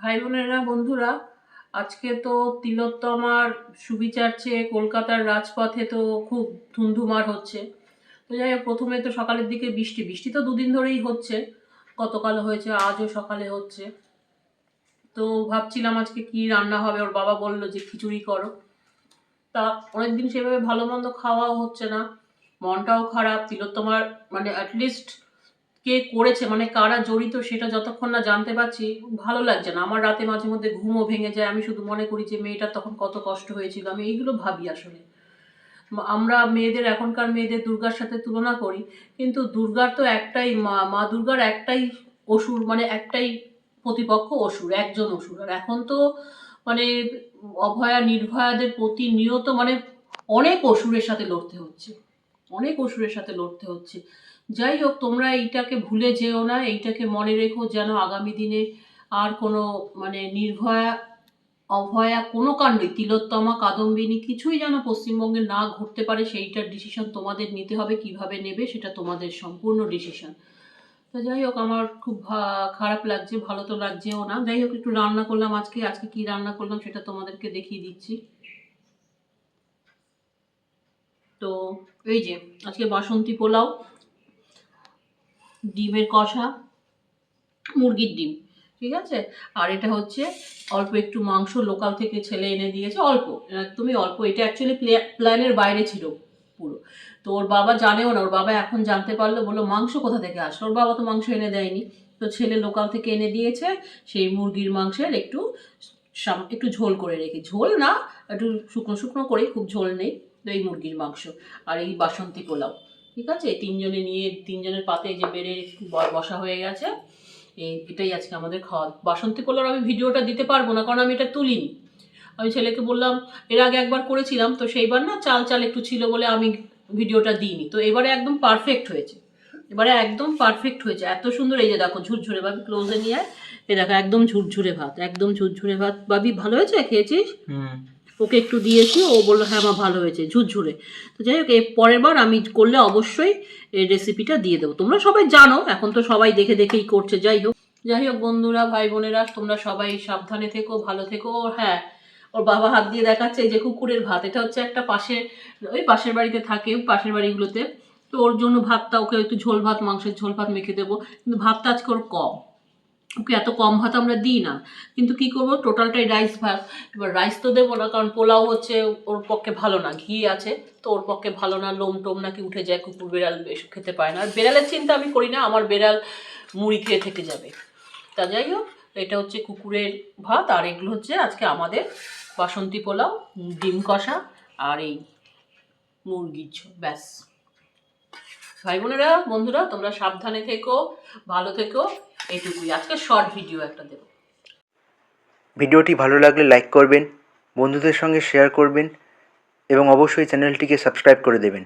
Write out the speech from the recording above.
ভাই বোনেরা, বন্ধুরা, আজকে তো তিলোত্তমার সুবিচার চেয়ে কলকাতার রাজপথে তো খুব ধুমধুমার হচ্ছে। তো যাই হোক, প্রথমে তো সকালের দিকে বৃষ্টি। বৃষ্টি তো দুদিন ধরেই হচ্ছে গতকাল হয়েছে, আজও সকালে হচ্ছে। তো ভাবছিলাম আজকে কি রান্না হবে, ওর বাবা বলল যে খিচুড়ি করো। তা অনেকদিন সেভাবে ভালো মন্দ খাওয়াও হচ্ছে না, মনটাও খারাপ। তিলোত্তমার মানে অ্যাটলিস্ট কে করেছে মানে কারা জড়িত সেটা যতক্ষণ না জানতে পারছি, ভালো লাগছে না। আমার রাতে মাঝে মধ্যে ঘুমও ভেঙে যায়। আমি শুধু মনে করি যে মেয়েটার তখন কত কষ্ট হয়েছিল। আমি এইগুলো ভাবি আসলে। আমরা মেয়েদের, এখনকার মেয়েদের দুর্গার সাথে তুলনা করি, কিন্তু দুর্গার তো একটাই মা মা দুর্গার একটাই অসুর মানে একটাই প্রতিপক্ষ অসুর, একজন অসুর। আর এখন তো মানে অভয়া, নির্ভয়াদের প্রতিনিয়ত মানে অনেক অসুরের সাথে লড়তে হচ্ছে। অনেক অসুরের সাথে লড়তে হচ্ছে। যাই হোক, তোমরা এইটাকে ভুলে যেও না, এইটাকে মনে রেখো যেন আগামী দিনে আর কোনো মানে নির্ভয়া, অভয়া কোনো কাণ্ডই, তিলোত্তমা, কাদম্বিনী কিছুই যেন পশ্চিমবঙ্গে না ঘটতে পারে, সেইটার ডিসিশন তোমাদের নিতে হবে, কীভাবে নেবে সেটা তোমাদের সম্পূর্ণ ডিসিশন তো যাই হোক, আমার খুব খারাপ লাগছে, ভালো তো লাগছেও না। যাই হোক, একটু রান্না করলাম আজকে আজকে কি রান্না করলাম সেটা তোমাদেরকে দেখিয়ে দিচ্ছি। তো এই যে, আজকে বাসন্তী পোলাও, ডিমের কষা, মুরগির ডিম, ঠিক আছে? আর এটা হচ্ছে অল্প একটু মাংস লোকাল থেকে ছেলে এনে দিয়েছে, অল্প, একদমই অল্প। এটা অ্যাকচুয়ালি প্ল্যানের বাইরে ছিল পুরো। তো ওর বাবা জানেও না, ওর বাবা এখন জানতে পারল, বলল, মাংস কোথা থেকে আসলো? ওর বাবা তো মাংস এনে দেয়নি। তো ছেলে লোকাল থেকে এনে দিয়েছে, সেই মুরগির মাংসের একটু একটু ঝোল করে রেখে, ঝোল না, একটু শুকনো শুকনো করে খুব ঝোল নেই। এই মুরগির মাংস আর এই বাসন্তী পোলাও, ঠিক আছে? তিনজনে নিয়ে, তিনজনের পাতে যে বেড়ে বসা হয়ে গেছে এটাই আজকে আমাদের খাওয়া। বাসন্তী পোলাওর আমি ভিডিওটা দিতে পারব না, কারণ আমি এটা তুলিনি। আমি ছেলেকে বললাম, এর আগে একবার করেছিলাম, তো সেইবার না চাল চাল একটু ছিল বলে আমি ভিডিওটা দিইনি। তো এবারে একদম পারফেক্ট হয়েছে। এবারে একদম পারফেক্ট হয়েছে। এত সুন্দর, এই যে দেখো, ঝুরঝুরে ভাবি ক্লোজে নিয়ে। এ দেখো, একদম ঝুরঝুরে ভাত, একদম ঝুরঝুরে ভাত। বাবি ভালো হয়েছে? খেয়েছিস? ওকে একটু দিয়েছি, ও বলল হ্যাঁ মা, ভালো হয়েছে, ঝুরঝুরে। তো যাই হোক পরের বার আমি করলে অবশ্যই এই রেসিপিটা দিয়ে দেবো। তোমরা সবাই জানো, এখন তো সবাই দেখে দেখেই করছে, যাই হোক। যাই হোক বন্ধুরা ভাই বোনেরা তোমরা সবাই সাবধানে থেকো, ভালো থেকো। হ্যাঁ ওর বাবা হাত দিয়ে দেখাচ্ছে যে কুকুরের ভাত, এটা হচ্ছে একটা পাশে ওই পাশের বাড়িতে থাকে, পাশের বাড়িগুলোতে। তো ওর জন্য ভাতটা ওকে একটু ঝোল ভাত, মাংসের ঝোল ভাত মেখে দেবো, কিন্তু ভাতটা আজকে ওর কম। ওকে এত কম ভাত আমরা দিই না। কিন্তু কি করব? টোটালটাই রাইস ভাত। এবার রাইস তো দেবো না, কারণ পোলাও হচ্ছে ওর পক্ষে ভালো না। ঘি আছে, তো ওর পক্ষে ভালো না। লোম টোম নাকি উঠে যায়, কুকুর বেড়াল এসব খেতে পায় না। আর বেড়ালের চিন্তা আমি করি না, আমার বেড়াল মুড়ি খেয়ে থেকে যাবে। তা যাই হোক, এটা হচ্ছে কুকুরের ভাত, আর এগুলো হচ্ছে আজকে আমাদের বাসন্তী পোলাও, ডিম কষা, আর এই মুরগির ব্যাস। ভাই বোনেরা, বন্ধুরা, তোমরা সাবধানে থেকো, ভালো থেকো। এইটুকুই। আজকে শর্ট ভিডিও একটা দেব। ভিডিওটি ভালো লাগলে লাইক করবেন, বন্ধুদের সঙ্গে শেয়ার করবেন এবং অবশ্যই চ্যানেলটিকে সাবস্ক্রাইব করে দেবেন।